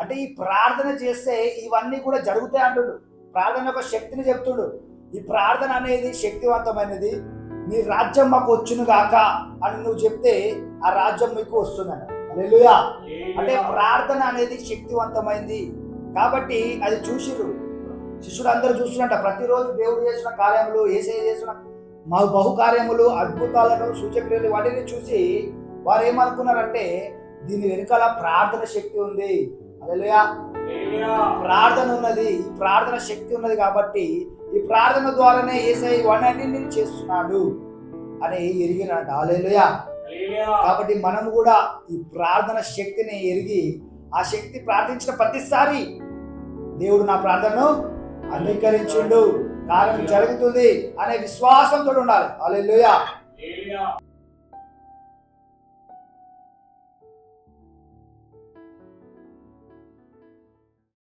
అంటే ఈ ప్రార్థన చేస్తే ఇవన్నీ కూడా జరుగుతాయి అంటుడు. ప్రార్థన యొక్క శక్తిని చెప్తుడు. ఈ ప్రార్థన అనేది శక్తివంతమైనది. నీ రాజ్యం మాకు వచ్చును గాక అని నువ్వు చెప్తే ఆ రాజ్యం మీకు వస్తుందని అంటే ప్రార్థన అనేది శక్తివంతమైంది. కాబట్టి అది చూసిరు. శిష్యుడు అందరూ చూస్తున్నట్ట. ప్రతిరోజు దేవుడు చేసిన కార్యములు ఏసే చేసిన మా బహుకార్యములు అద్భుతాలను సూచక్రియలు వాటిని చూసి వారు ఏమనుకున్నారంటే దీని వెనుకాల ప్రార్థన శక్తి ఉంది. ప్రార్థన ఉన్నది ఈ ప్రార్థన శక్తి ఉన్నది కాబట్టి ఈ ప్రార్థన ద్వారానే ఏసై వాడిని చేస్తున్నాడు అని ఎరిగినాడు. అలేలుయా కాబట్టి మనం కూడా ఈ ప్రార్థన శక్తిని ఎరిగి ఆ శక్తి ప్రార్థించిన ప్రతిసారి దేవుడు నా ప్రార్థనను అంగీకరించిండు. కార్యం జరుగుతుంది అనే విశ్వాసంతో ఉండాలి. అలెలుయా